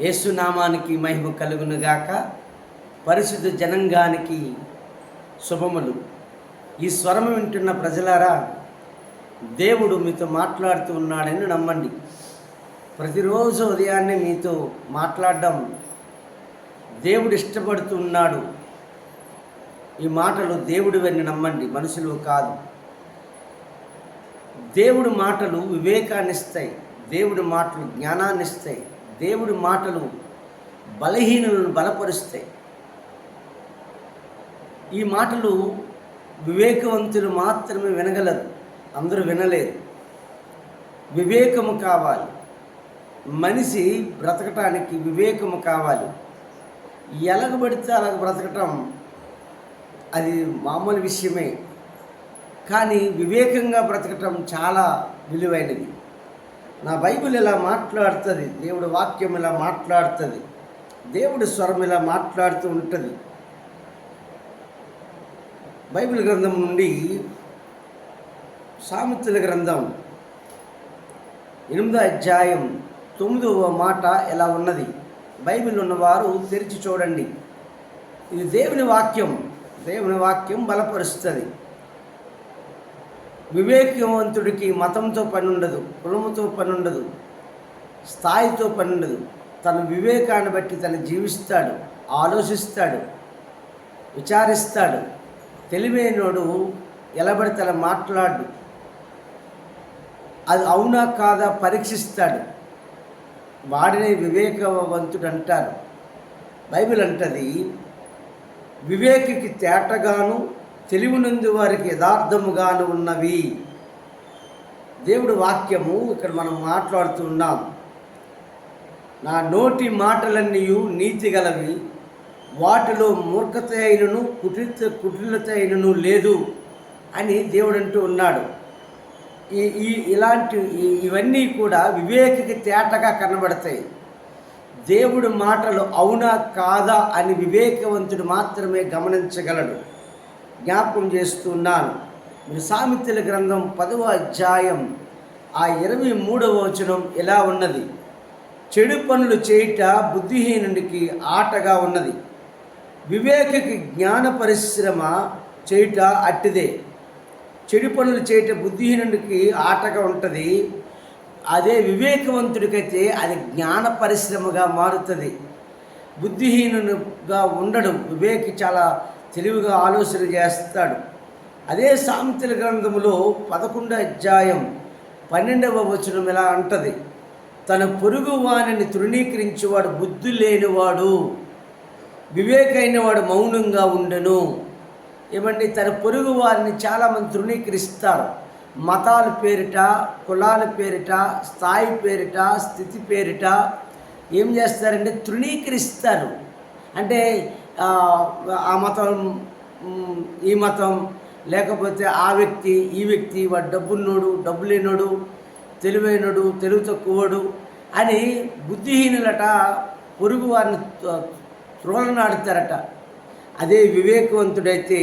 యేసునామానికి మహిమ కలుగునుగాక. పరిశుద్ధ జనంగానికి శుభములు. ఈ స్వరము వింటున్న ప్రజలారా దేవుడు మీతో మాట్లాడుతూ ఉన్నాడని నమ్మండి. ప్రతిరోజు ఉదయాన్నే మీతో మాట్లాడడం దేవుడు ఇష్టపడుతున్నాడు ఈ మాటలు దేవుడివని నమ్మండి మనుషులు కాదు. దేవుడి మాటలు వివేకాన్నిస్తాయి. దేవుడి మాటలు జ్ఞానాన్నిస్తాయి. దేవుడి మాటలు బలహీనులను బలపరుస్తాయి. ఈ మాటలు వివేకవంతులు మాత్రమే వినగలరు అందరూ వినలేరు. వివేకము కావాలి. మనిషి బ్రతకటానికి వివేకము కావాలి. ఎలగబడితే అలాగ బ్రతకటం అది మామూలు విషయమే. కానీ వివేకంగా బ్రతకటం చాలా విలువైనది. నా బైబిల్ ఇలా మాట్లాడుతుంది దేవుడి వాక్యం ఇలా మాట్లాడుతుంది దేవుడి స్వరం ఇలా మాట్లాడుతూ ఉంటుంది. బైబిల్ గ్రంథం నుండి సామెతల గ్రంథం ఎనిమిదో అధ్యాయం తొమ్మిదవ మాట ఎలా ఉన్నది? బైబిల్ ఉన్నవారు తెరిచి చూడండి. ఇది దేవుని వాక్యం దేవుని వాక్యం బలపరుస్తుంది. వివేకవంతుడికి మతంతో పని ఉండదు కులముతో పని ఉండదు స్థాయితో పని ఉండదు తన వివేకాన్ని బట్టి తను జీవిస్తాడు ఆలోచిస్తాడు విచారిస్తాడు. తెలివైనోడు ఎలబడి తన మాట్లాడు. అది అవునా కాదా పరీక్షిస్తాడు. వాడినే వివేకవంతుడు అంటారు బైబిల్ అంటది వివేకికి తేటగాను తెలివినందు వారికి యథార్థముగాను ఉన్నవి. దేవుడు వాక్యము ఇక్కడ మనం మాట్లాడుతున్నాం నా నోటి మాటలన్నీ నీతి గలవి వాటిలో మూర్ఖత అయినను కుటిత కుటిలత అయినను లేదు అని దేవుడు అంటూ ఉన్నాడు. ఈ ఈ ఇలాంటి ఇవన్నీ కూడా వివేకకి తేటగా కనబడతాయి. దేవుడి మాటలు అవునా కాదా అని వివేకవంతుడు మాత్రమే గమనించగలడు. జ్ఞాపకం చేస్తున్నాను. మీరు సామెతల గ్రంథం పదవ అధ్యాయం ఆ ఇరవై మూడవ వచనం ఎలా ఉన్నది? చెడు పనులు చేయుట బుద్ధిహీనుడికి ఆటగా ఉన్నది. వివేకకి జ్ఞాన పరిశ్రమ చేయుట అట్టిదే. చెడు పనులు చేయట బుద్ధిహీనుడికి ఆటగా ఉంటుంది. అదే వివేకవంతుడికైతే అది జ్ఞాన పరిశ్రమగా మారుతుంది. బుద్ధిహీనుగా ఉండడం వివేకి చాలా తెలివిగా ఆలోచన చేస్తాడు. అదే సామెతల గ్రంథములో పదకొండో అధ్యాయం పన్నెండవ వచనం ఇలా అంటది? తన పొరుగు వాణిని తృణీకరించేవాడు బుద్ధి లేనివాడు వివేకైన వాడు మౌనంగా ఉండను. ఏమండి? తన పొరుగు వారిని చాలామంది తృణీకరిస్తారు. మతాల పేరిట కులాల పేరిట స్థాయి పేరిట స్థితి పేరిట ఏం చేస్తారంటే తృణీకరిస్తారు. అంటే ఆ, మతం ఈ మతం లేకపోతే ఆ వ్యక్తి ఈ వ్యక్తి వాడు డబ్బున్నోడు డబ్బు లేనోడు తెలివైనడు తెలివి తక్కువడు అని బుద్ధిహీనులట పొరుగు వారిని త్రోలనాడుతారట అదే వివేకవంతుడైతే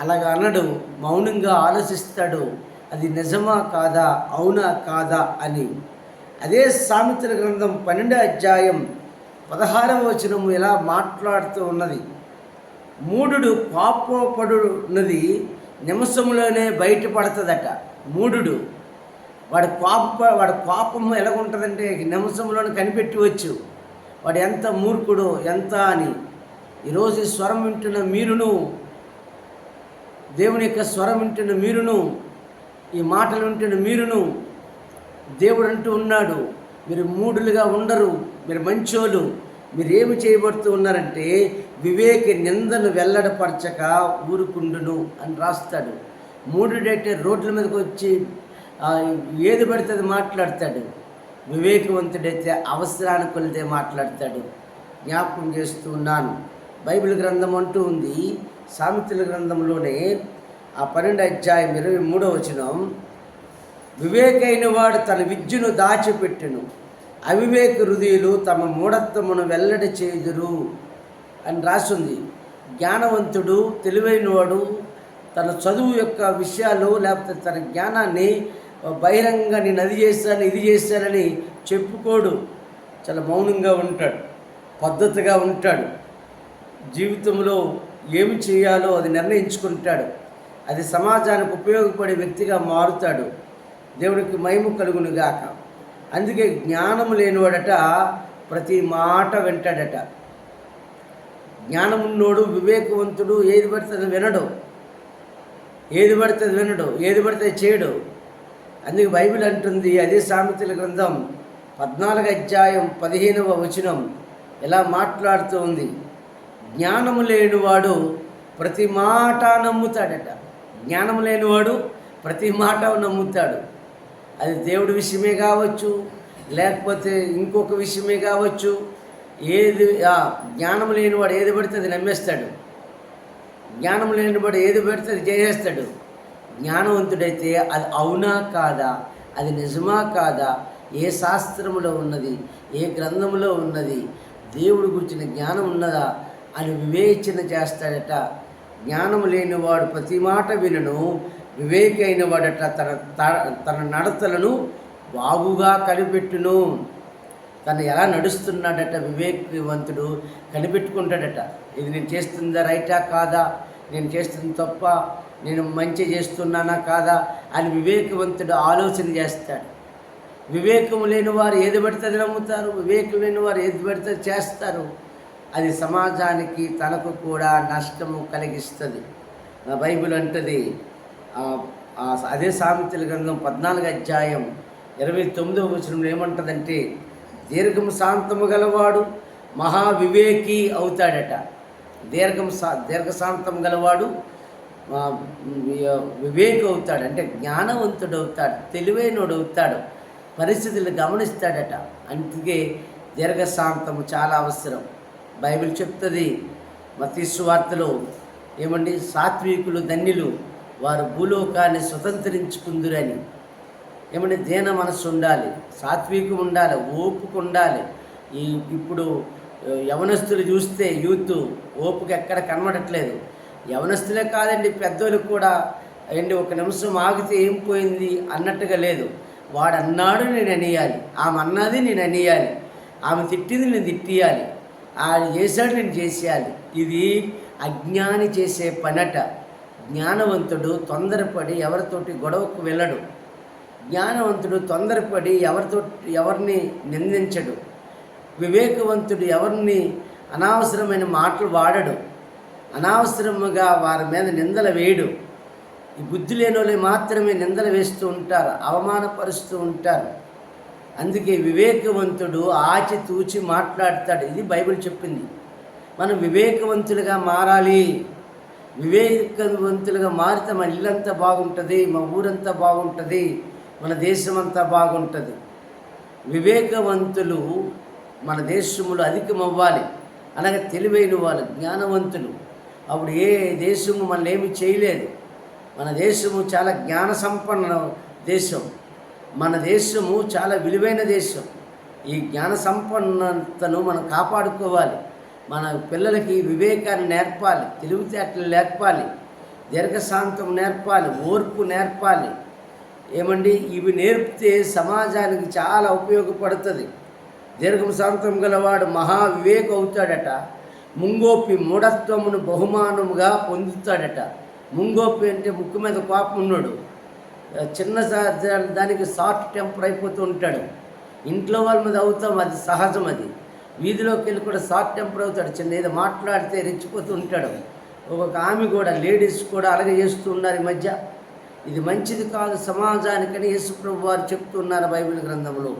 అలాగ అనడు మౌనంగా ఆలోచిస్తాడు అది నిజమా కాదా అవునా కాదా అని. అదే సామెతల గ్రంథం పన్నెండో అధ్యాయం పదహారవ వచనము ఇలా మాట్లాడుతూ ఉన్నది. మూఢుడు పాపపడున్నది నిమిషంలోనే బయటపడుతుందట. మూఢుడు వాడి పాప వాడి పాపము ఎలాగుంటుందంటే నిమిషంలోనే కనిపెట్టవచ్చు. వాడు ఎంత మూర్ఖుడో ఎంత అని. ఈరోజు స్వరం వింటున్న మీరును దేవుని యొక్క స్వరం వింటున్న మీరును ఈ మాటలు వింటున్న మీరును దేవుడు అంటూ ఉన్నాడు. మీరు మూడులుగా ఉండరు. మీరు మంచోళ్ళు. మీరేమి చేయబడుతూ ఉన్నారంటే వివేక నిందను వెల్లడపరచక ఊరుకుండును అని రాస్తాడు. మూడుడైతే రోడ్ల మీదకి వచ్చి ఏది పడితే అది మాట్లాడతాడు. వివేకవంతుడైతే అవసరానికి కొలితే మాట్లాడతాడు. జ్ఞాపకం చేస్తూ ఉన్నాను. బైబిల్ గ్రంథం అంటూ ఉంది సామెతల గ్రంథంలోనే ఆ పన్నెండు అధ్యాయం ఇరవై మూడో వచనం వివేకైన వాడు తన విద్యను దాచిపెట్టెను. అవివేక హృదయులు తమ మూఢత్వమును వెల్లడి చేయుదురు అని రాసింది. జ్ఞానవంతుడు తెలివైనవాడు తన చదువు యొక్క విషయాలు లేకపోతే తన జ్ఞానాన్ని బహిరంగాన్ని నేను అది చేశాను ఇది చేశానని చెప్పుకోడు. చాలా మౌనంగా ఉంటాడు పద్ధతిగా ఉంటాడు. జీవితంలో ఏమి చేయాలో అది నిర్ణయించుకుంటాడు. అది సమాజానికి ఉపయోగపడే వ్యక్తిగా మారుతాడు. దేవుడికి మహిమ కలుగునుగాక. అందుకే జ్ఞానం లేనివాడట ప్రతి మాట వింటాడట. జ్ఞానమున్నోడు వివేకవంతుడు ఏది పడుతుంది వినడు. ఏది పడుతుంది వినడు ఏది పడితే చేయడు. అందుకే బైబిల్ అంటుంది అదే సామెతల గ్రంథం పద్నాలుగు అధ్యాయం పదిహేనవ వచనం ఇలా మాట్లాడుతూ ఉంది. జ్ఞానము లేనివాడు ప్రతి మాట నమ్ముతాడట. జ్ఞానం లేనివాడు ప్రతి మాట నమ్ముతాడు. అది దేవుడి విషయమే కావచ్చు లేకపోతే ఇంకొక విషయమే కావచ్చు ఏది జ్ఞానం లేనివాడు ఏది పడితే అది నమ్మేస్తాడు. జ్ఞానం లేనివాడు ఏది పడితే అది చేసేస్తాడు. జ్ఞానవంతుడైతే అది అవునా కాదా అది నిజమా కాదా ఏ శాస్త్రములో ఉన్నది ఏ గ్రంథములో ఉన్నది దేవుడు గురించిన జ్ఞానం ఉన్నదా అని వివేచన చేస్తాడట. జ్ఞానం లేనివాడు ప్రతి మాట వినను వివేకైన వాడట తన త- తన నడతలను బాగుగా కనిపెట్టును. తను ఎలా నడుస్తున్నాడట వివేకవంతుడు? కనిపెట్టుకుంటాడట. ఇది నేను చేస్తుందా రైటా కాదా? నేను చేస్తుంది తప్ప నేను మంచి చేస్తున్నానా కాదా? అని వివేకవంతుడు ఆలోచన చేస్తాడు. వివేకం లేని వారు ఏది పడితే అది నమ్ముతారు. వివేకం లేని వారు ఏది పడితే చేస్తారు. అది సమాజానికి తనకు కూడా నష్టము కలిగిస్తుంది. నా బైబిల్ అంటది అదే సామెతల గ్రంథం పద్నాలుగు అధ్యాయం ఇరవై తొమ్మిదవ వచనంలో ఏమంటదంటే దీర్ఘం శాంతము గలవాడు మహావివేకి అవుతాడట. దీర్ఘం సా దీర్ఘశాంతం గలవాడు వివేకి వివేక అవుతాడు. అంటే జ్ఞానవంతుడు అవుతాడు తెలివైనడు అవుతాడు పరిస్థితులు గమనిస్తాడట. అందుకే దీర్ఘశాంతము చాలా అవసరం. బైబిల్ చెప్తుంది మతీశ్వార్తలో ఏమండి? సాత్వికులు ధన్యులు వారు భూలోకాన్ని స్వతంత్రించుకుందురని. ఏమంటే దీన మనసు ఉండాలి? సాత్వికం ఉండాలి ఓపిక ఉండాలి. ఈ ఇప్పుడు యవనస్తులు చూస్తే యూత్ ఓపిక ఎక్కడ కనబడట్లేదు. యవనస్తులే కాదండి పెద్దోళ్ళు కూడా ఏంటి ఒక నిమిషం ఆగితే ఏం పోయింది అన్నట్టుగా లేదు. వాడు అన్నాడు నేను అనియాలి ఆమె అన్నది నేను అనియాలి ఆమె తిట్టింది నేను తిట్టియాలి ఆయన చేశాడు నేను చేసేయాలి. ఇది అజ్ఞాని చేసే పనట. జ్ఞానవంతుడు తొందరపడి ఎవరితోటి గొడవకు వెళ్ళడు. జ్ఞానవంతుడు తొందరపడి ఎవరితో ఎవరిని నిందించడు. వివేకవంతుడు ఎవరిని అనవసరమైన మాటలు వాడడు. అనవసరముగా వారి మీద నిందలు వేయడు. ఈ బుద్ధి లేని వాళ్ళు మాత్రమే నిందలు వేస్తూ ఉంటారు అవమానపరుస్తూ ఉంటారు. అందుకే వివేకవంతుడు ఆచి తూచి మాట్లాడతాడు. ఇది బైబిల్ చెప్పింది. మనం వివేకవంతులుగా మారాలి. వివేకవంతులుగా మారితే మన ఇల్లంతా బాగుంటుంది మా ఊరంతా బాగుంటుంది మన దేశం అంతా బాగుంటుంది. వివేకవంతులు మన దేశంలో అధికమవ్వాలి. అలాగే తెలివైన వాళ్ళు జ్ఞానవంతులు. అప్పుడు ఏ దేశము మనల్ని ఏమి చేయలేదు. మన దేశము చాలా జ్ఞాన సంపన్న దేశం. మన దేశము చాలా విలువైన దేశం. ఈ జ్ఞాన సంపన్నతను మనం కాపాడుకోవాలి. మన పిల్లలకి వివేకాన్ని నేర్పాలి తెలివితేటలు నేర్పాలి దీర్ఘశాంతం నేర్పాలి ఓర్పు నేర్పాలి. ఏమండి? ఇవి నేర్పితే సమాజానికి చాలా ఉపయోగపడుతుంది. దీర్ఘశాంతం గలవాడు మహా వివేక అవుతాడట ముంగోపి మూఢత్వమును బహుమానముగా పొందుతాడట. ముంగోపి అంటే ముక్కు మీద కోపం ఉన్నాడు. చిన్న దానికి షార్ట్ టెంపర్ అయిపోతూ ఉంటాడు. ఇంట్లో వాళ్ళ మీద అవుతాం అది సహజం అది. వీధిలోకి వెళ్ళి కూడా షార్ట్ టెంపర్ అవుతాడు చిన్న ఏదో మాట్లాడితే రెచ్చిపోతూ ఉంటాడు. ఒక్కొక్క ఆమె కూడా లేడీస్ కూడా అలాగే చేస్తూ ఉన్నారు ఈ మధ్య. ఇది మంచిది కాదు సమాజానికని యేసుప్రభు వారు చెప్తున్నారు బైబిల్ గ్రంథంలో.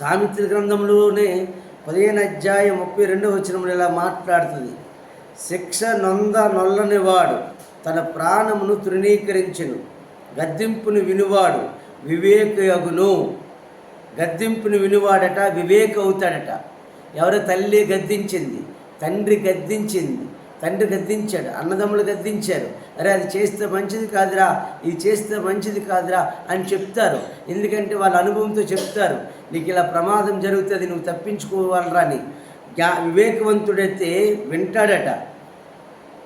సామిత్రి గ్రంథంలోనే పదిహేను అధ్యాయం ముప్పై రెండో వచనంలో ఇలా మాట్లాడుతుంది. శిక్ష నొంద నొల్లని వాడు తన ప్రాణమును తృణీకరించును. గద్దింపును వినువాడు వివేకయగును. గద్దింపును వినువాడట వివేక అవుతాడట ఎవరు తల్లి గద్దించింది తండ్రి గద్దించింది తండ్రి గద్దించాడు అన్నదమ్ములు గద్దించారు. అరే అది చేస్తే మంచిది కాదురా ఇది చేస్తే మంచిది కాదురా అని చెప్తారు. ఎందుకంటే వాళ్ళ అనుభవంతో చెప్తారు. నీకు ఇలా ప్రమాదం జరుగుతుంది నువ్వు తప్పించుకోవాలరా అని. జ్ఞా వివేకవంతుడైతే వింటాడట.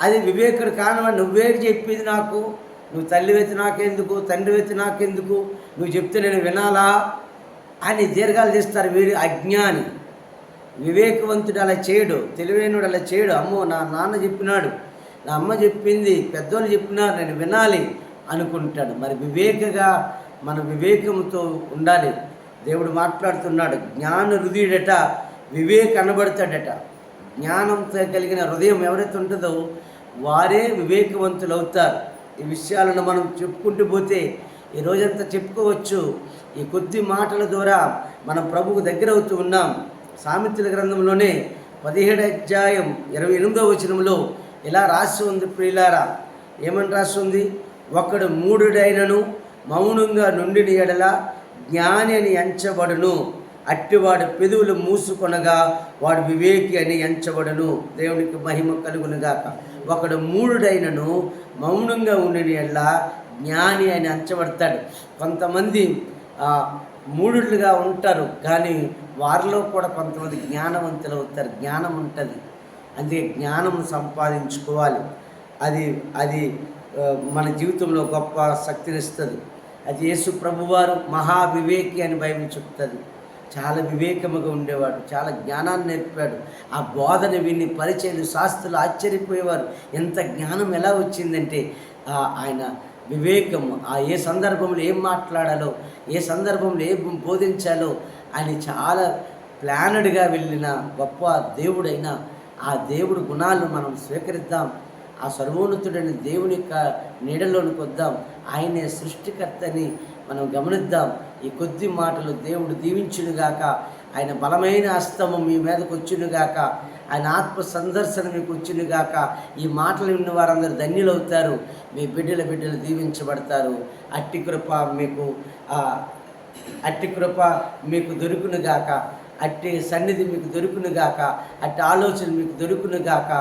అది వివేకుడు కానవా నువ్వేటి చెప్పేది నాకు. నువ్వు తల్లి వెతి నాకెందుకు తండ్రి వెతి నాకెందుకు? నువ్వు చెప్తే నేను వినాలా? అని దీర్ఘాలు తీస్తారు వీడు అజ్ఞాని. వివేకవంతుడు అలా చేయడు తెలివైనడు అలా చేయడు. అమ్మో నా నాన్న చెప్పినాడు. నా అమ్మ చెప్పింది పెద్దోళ్ళు చెప్పినారు నేను వినాలి అనుకుంటాడు. మరి వివేకగా మన వివేకంతో ఉండాలి. దేవుడు మాట్లాడుతున్నాడు. జ్ఞాన హృదయుడట వివేక అనబడతాడట. జ్ఞానంతో కలిగిన హృదయం ఎవరైతే ఉంటుందో వారే వివేకవంతులు అవుతారు ఈ విషయాలను మనం చెప్పుకుంటూ పోతే ఈ రోజంతా చెప్పుకోవచ్చు ఈ కొద్ది మాటల ద్వారా మనం ప్రభువుకు దగ్గర అవుతూ ఉన్నాం. సామెతల గ్రంథంలోనే పదిహేడు అధ్యాయం ఇరవై ఎనిమిదో వచనంలో ఇలా రాసి ఉంది ప్రియులారా. ఏమని రాసి ఉంది? ఒకడు మూడుడైనను మౌనంగా నుండిని ఎడల జ్ఞాని అని ఎంచబడును. అట్టివాడు పెదవులు మూసుకొనగా వాడు వివేకి అని ఎంచబడును. దేవునికి మహిమ కలుగునుగాక. ఒకడు మూడుడైనను మౌనంగా ఉండిన ఎడల జ్ఞాని అని అంచబడతాడు కొంతమంది ఆ, మూడులుగా ఉంటారు కానీ వారిలో కూడా కొంతమంది జ్ఞానవంతులు అవుతారు. జ్ఞానం ఉంటుంది. అందుకే జ్ఞానం సంపాదించుకోవాలి. అది అది మన జీవితంలో గొప్ప శక్తినిస్తుంది. అది యేసు ప్రభువారు మహా వివేకి అని బైబిల్ చెప్తుంది. చాలా వివేకముగా ఉండేవాడు. చాలా జ్ఞానాన్ని నేర్పాడు. ఆ బోధన విని పరిచయలు శాస్త్రులు ఆశ్చర్యపోయేవారు. ఎంత జ్ఞానం ఎలా వచ్చిందంటే ఆయన వివేకం ఆ ఏ సందర్భంలో ఏం మాట్లాడాలో ఏ సందర్భంలో ఏం బోధించాలో ఆయన చాలా ప్లానడ్గా వెళ్ళిన గొప్ప దేవుడైన ఆ దేవుడు గుణాలను మనం స్వీకరిద్దాం. ఆ సర్వోన్నతుడైన దేవుని యొక్క నీడలోనికి వద్దాం. ఆయనే సృష్టికర్తని మనం గమనిద్దాం. ఈ కొద్ది మాటలు దేవుడు దీవించునుగాక. ఆయన బలమైన హస్తము మీ మీదకు వచ్చునుగాక. ఆయన ఆత్మ సందర్శన మీకు వచ్చినగాక ఈ మాటలు విన్న వారందరూ ధన్యులవుతారు. మీ బిడ్డల బిడ్డలు దీవించబడతారు. అట్టి కృప మీకు అట్టి కృప మీకు దొరుకునుగాక అట్టి సన్నిధి మీకు దొరుకునుగాక అట్టి ఆలోచన మీకు దొరుకునుగాక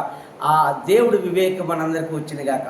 ఆ దేవుడు వివేకం మనందరికీ వచ్చినగాక